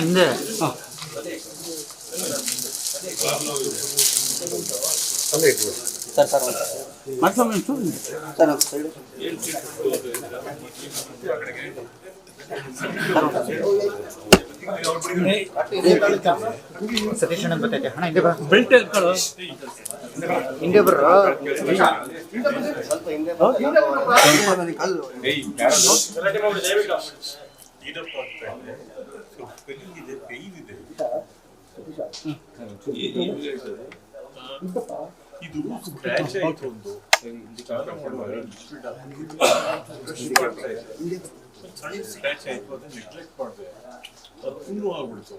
ಹಿಂದೆ ಸತೀಶ್ ಅಣ್ಣ ಬರ್ತೈತೆ ಹಣ ಹಿಂದೆ ಬಾ ಬೆಲ್ಟ್ ಎತ್ಕೊಳ್ಳೋ ಹಿಂದೆ ಬರ್ರ ಸ್ವಲ್ಪ ಹಿಂದೆ ಕಲ್ಲು ಇದು ಸ್ಕ್ರಾಚ್ ಆಯ್ತು ಒಂದು ಸ್ನಾನ ಮಾಡುವಾಗ ಸಣ್ಣ ಆಯ್ತು ಅದನ್ನ ನೆಗ್ಲೆಕ್ಟ್ ಅದು ಹುಣ್ಣು ಆಗ್ಬಿಡ್ತು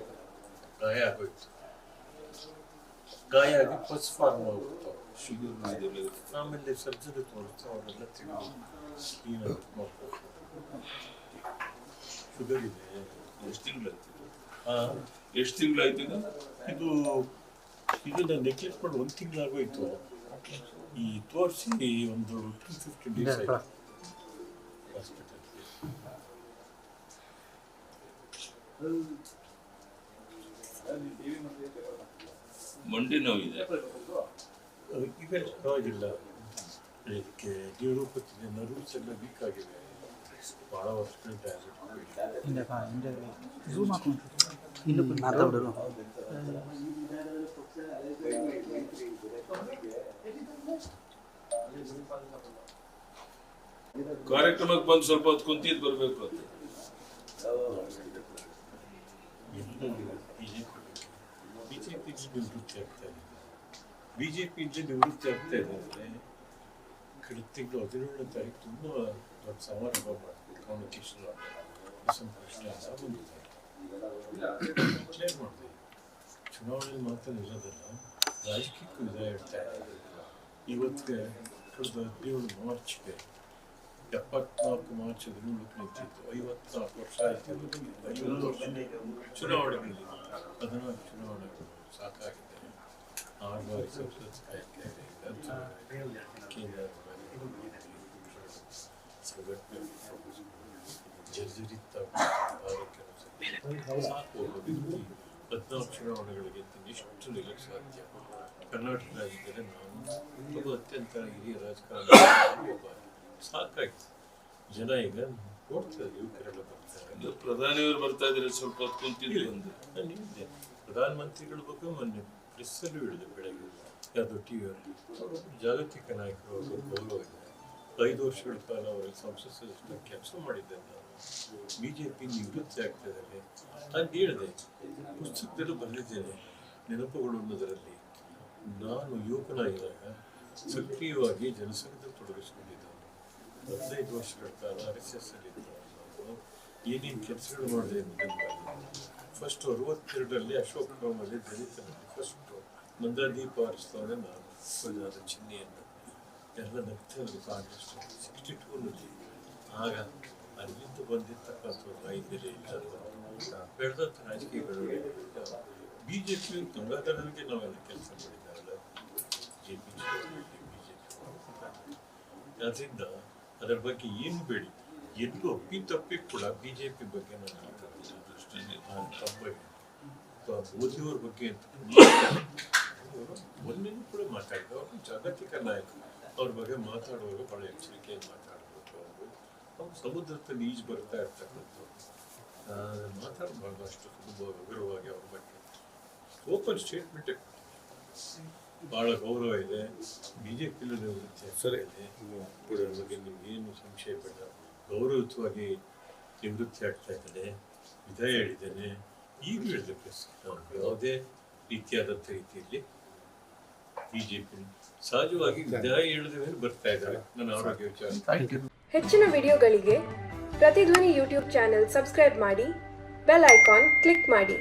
ಗಾಯ ಆಗೋಯ್ತು ಗಾಯ ಆಗಿ ಫಸ್ಟ್ ಫಾರ್ಮ್ ಆಗ್ಬಿಡ್ತು ಆಮೇಲೆ ಸರ್ಜರಿ ತೋರಿಸ್ತು ಅವರೆಲ್ಲ ತಿಳಿದು ಶುಗರ್ ಇದೆ ಎಷ್ಟು ತಿಂಗಳಾಯ್ತು ಎಷ್ಟು ತಿಂಗಳಾಯ್ತು ಈಗ ಇದು ಇದನ್ನ ನೆಗ್ಲೆಕ್ಟ್ ಮಾಡಿ ಒಂದು ತಿಂಗಳಾಗೋಯ್ತು. ಈ ತೋರಿಸಿ ಒಂದು ಟೂ ಫಿಫ್ಟಿ ಡೇಸ್ ಆಯ್ತು. ಹಾಸ್ಪಿಟಲ್ ಮಂಡಿ ನೋವಿದೆ. ಇವೆಲ್ಲ ಪರವಾಗಿಲ್ಲ. ಇದಕ್ಕೆ ನ್ಯೂರೋಪತಿ ನರ್ವ್ಸ್ ಎಲ್ಲ ವೀಕ್ ಆಗಿದೆ. ಮಾತಾಡೋರು ಕಾರ್ಯಕ್ರಮಕ್ಕೆ ಬಂದು ಸ್ವಲ್ಪ ಹೊತ್ತು ಕುಂತಿದ್ ಬರ್ಬೇಕು ಅಂತ. ಬಿಜೆಪಿ ನಿವೃತ್ತಿ ಆಗ್ತಾ ಇದೆ. ಬಿಜೆಪಿಯಿಂದ ನಿವೃತ್ತಿ ಆಗ್ತಾ ಇದೆ ಕಳೆದ ತಿಂಗಳು ಹದಿನೇಳನೇ ತಾರೀಕು ತುಂಬ ದೊಡ್ಡ ಸಮಾರಂಭ ಮಾಡಿದ್ರು ಡಿಸೆಂಬರ್ ಎಲ್ಲ ಬಂದಿದೆ ಚುನಾವಣೆ ಮಾತ್ರ ಇರೋದಲ್ಲ ರಾಜಕೀಯಕ್ಕೂ ವಿದಾಯ ಹೇಳ್ತಾ ಇದ್ದಾರೆ ಇವತ್ತಿಗೆ ಕಳೆದ ಹದಿನೇಳು ಮಾರ್ಚ್ಗೆ ಎಪ್ಪತ್ನಾಲ್ಕು ಮಾರ್ಚ್ ಹದಿನೇಳಕ್ಕೆ ನಿಂತಿತ್ತು ಐವತ್ನಾಲ್ಕು ವರ್ಷ ಆಯಿತು ಚುನಾವಣೆಗಳಲ್ಲಿ ಹದಿನಾಲ್ಕು ಚುನಾವಣೆಗಳು ಸಾಕಾಗಿದೆ ಆರು ಬಾರಿ ಸಂಸತ್ ಆಯ್ಕೆ ಕೇಂದ್ರ ಹದಿನಾಲ್ಕು ಚುನಾವಣೆಗಳಿಗೆ ಎಷ್ಟು ನಿಲ್ಲಕ್ಕೆ ಸಾಧ್ಯ ಕರ್ನಾಟಕ ರಾಜ್ಯದಲ್ಲಿ ನಾನು ಒಬ್ಬ ಅತ್ಯಂತ ಹಿರಿಯ ರಾಜಕಾರಣಿ ಸಾಕಾಯ್ತು ಜನ ಈಗ ನೋಡ್ತಾರೆ ಯುವಕರೆಲ್ಲ ಬರ್ತಾರೆ ಪ್ರಧಾನಿಯವರು ಬರ್ತಾ ಇದ್ರೆ ಸ್ವಲ್ಪ ಹೊತ್ತು ಕುಂತಿದ್ರು ಒಂದು ನಾನು ಹೇಳಿದ್ದೆ ಪ್ರಧಾನಮಂತ್ರಿಗಳ ಬಗ್ಗೆ ಮೊನ್ನೆ ಪ್ರೆಸ್ಸಲ್ಲೂ ಹೇಳಿದೆ ಬೆಳಗ್ಗೆ ಯಾವುದೋ ಟಿ ವಿಯಲ್ಲಿ ಜಾಗತಿಕ ನಾಯಕರು ಗೌರವ ಇದೆ ಐದು ವರ್ಷಗಳ ಕಾಲ ಅವರಲ್ಲಿ ಸಂಸತ್ ಸದಸ್ಯರ ಕೆಲಸ ಮಾಡಿದ್ದೆ ಬಿ ಜೆ ಪಿ ನಿವೃತ್ತಿ ಆಗ್ತಾ ಇದ್ದಾರೆ ನಾನು ಹೇಳಿದೆ, ಪುಸ್ತಕದಲ್ಲೂ ಬಂದಿದ್ದೇನೆ ನೆನಪುಗಳು ಅನ್ನೋದರಲ್ಲಿ. ನಾನು ಯುವಕನಾಗಿದ್ದಾಗ ಸಕ್ರಿಯವಾಗಿ ಜನಸಂಘದಲ್ಲಿ ತೊಡಗಿಸ್ಕೊಂಡಿದ್ದೆ ಹದಿನೈದು ವರ್ಷಗಳ ಕಾಲ ಆರ್ ಎಸ್ ಎಸ್ ಅಲ್ಲಿ ನಾನು ಏನೇನು ಕೆಲಸಗಳು ಮಾಡಿದೆ ಅನ್ನೋದನ್ನು ಫಸ್ಟ್ ಅರವತ್ತೆರಡರಲ್ಲಿ ಅಶೋಕ್ ಭವನಲ್ಲಿ ದಲಿತರಲ್ಲಿ ಫಸ್ಟ್ ನಂದಾದೀಪ ಆರಿಸ್ತವನೇ ನಾನು. ಚಿಹ್ನೆಯನ್ನು. ಎಲ್ಲ ನಗ್ತಿದ್ರು ಕಾಂಗ್ರೆಸ್ ಸಿಕ್ಸ್ಟಿ ಟೂನಲ್ಲಿ ಆಗ ಅಲ್ಲಿಂದ ಬಂದಿರ್ತಕ್ಕಂಥ ಒಂದು ಐದನೇ ಇಲ್ಲ ಬೆಳೆದಂಥ ರಾಜಕೀಯಗಳು ಬಿ ಜೆ ಪಿ ಗಂಗಾಧರನಿಗೆ ನಾವೆಲ್ಲ ಕೆಲಸ ಮಾಡಿದ್ದಾರಲ್ಲ J P B J P ಅದರಿಂದ ಅದರ ಬಗ್ಗೆ ಏನು ಬೇಡಿ ಎಲ್ಲೂ ಅಪ್ಪಿ ತಪ್ಪಿ ಕೂಡ ಬಿಜೆಪಿ ಬಗ್ಗೆ ನಾನು ಮಾತಾಡ್ತೀನಿ ದೃಷ್ಟಿಯಲ್ಲಿ ನಾನು ತಪ್ಪಾಗಿ ಮೋದಿಯವ್ರ ಬಗ್ಗೆ ಒಂದೇನು ಕೂಡ ಮಾತಾಡಿದ್ರು ಅವರು ಜಾಗತಿಕ ನಾಯಕ ಅವ್ರ ಬಗ್ಗೆ ಮಾತಾಡುವಾಗ ಬಹಳ ಎಚ್ಚರಿಕೆಯಿಂದ ಮಾತಾಡಬೇಕು ಅವರು. ಅವ್ರು ಸಮುದ್ರದಲ್ಲಿ ಈಜು ಬರ್ತಾ ಇರ್ತಕ್ಕಂಥ ಮಾತಾಡಬಾರ್ದು ಅಷ್ಟು ತುಂಬ ವಿವರವಾಗಿ ಅವ್ರ ಬಗ್ಗೆ. ಓಪನ್ ಸ್ಟೇಟ್ಮೆಂಟ್ ಬಹಳ ಗೌರವ ಇದೆ. ಬಿಜೆಪಿಲೂ ನಿವೃತ್ತಿ ಸರಿ ಇದೆ. ಇದರ ಬಗ್ಗೆ ನಿಮಗೇನು ಸಂಶಯ ಬೇಡ. ಗೌರವಯುತವಾಗಿ ನಿವೃತ್ತಿ ಆಗ್ತಾ ಇದ್ದಾನೆ. ವಿದಾಯ ಹೇಳಿದ್ದೇನೆ. ಈಗಲೂ ನಾನು ಯಾವುದೇ ರೀತಿಯಾದಂಥ ರೀತಿಯಲ್ಲಿ ಬಿಜೆಪಿ. ಸಹಜವಾಗಿ ಮೇಲೆ ಬರ್ತಾ ಇದ್ದಾರೆ. ನನ್ನ ಆರೋಗ್ಯ ವಿಚಾರ ಹೆಚ್ಚಿನ ವಿಡಿಯೋಗಳಿಗೆ ಪ್ರತಿಧ್ವನಿ ಯೂಟ್ಯೂಬ್ ಚಾನೆಲ್ ಸಬ್ಸ್ಕ್ರೈಬ್ ಮಾಡಿ ಬೆಲ್ ಐಕಾನ್ ಕ್ಲಿಕ್ ಮಾಡಿ.